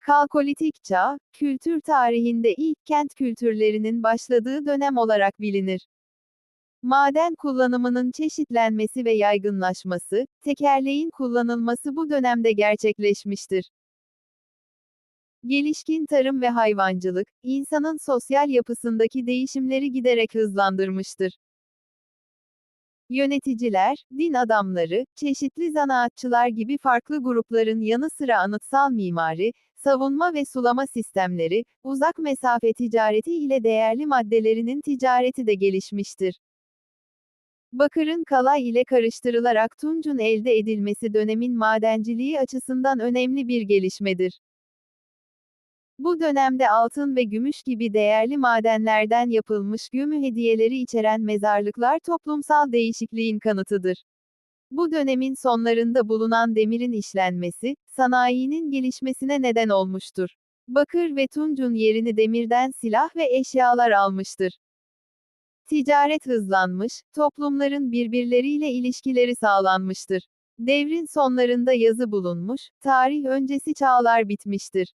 Kalkolitik çağ, kültür tarihinde ilk kent kültürlerinin başladığı dönem olarak bilinir. Maden kullanımının çeşitlenmesi ve yaygınlaşması, tekerleğin kullanılması bu dönemde gerçekleşmiştir. Gelişkin tarım ve hayvancılık, insanın sosyal yapısındaki değişimleri giderek hızlandırmıştır. Yöneticiler, din adamları, çeşitli zanaatçılar gibi farklı grupların yanı sıra anıtsal mimari, savunma ve sulama sistemleri, uzak mesafe ticareti ile değerli maddelerinin ticareti de gelişmiştir. Bakırın kalay ile karıştırılarak tuncun elde edilmesi dönemin madenciliği açısından önemli bir gelişmedir. Bu dönemde altın ve gümüş gibi değerli madenlerden yapılmış gömü hediyeleri içeren mezarlıklar toplumsal değişikliğin kanıtıdır. Bu dönemin sonlarında bulunan demirin işlenmesi, sanayinin gelişmesine neden olmuştur. Bakır ve tuncun yerini demirden silah ve eşyalar almıştır. Ticaret hızlanmış, toplumların birbirleriyle ilişkileri sağlanmıştır. Devrin sonlarında yazı bulunmuş, tarih öncesi çağlar bitmiştir.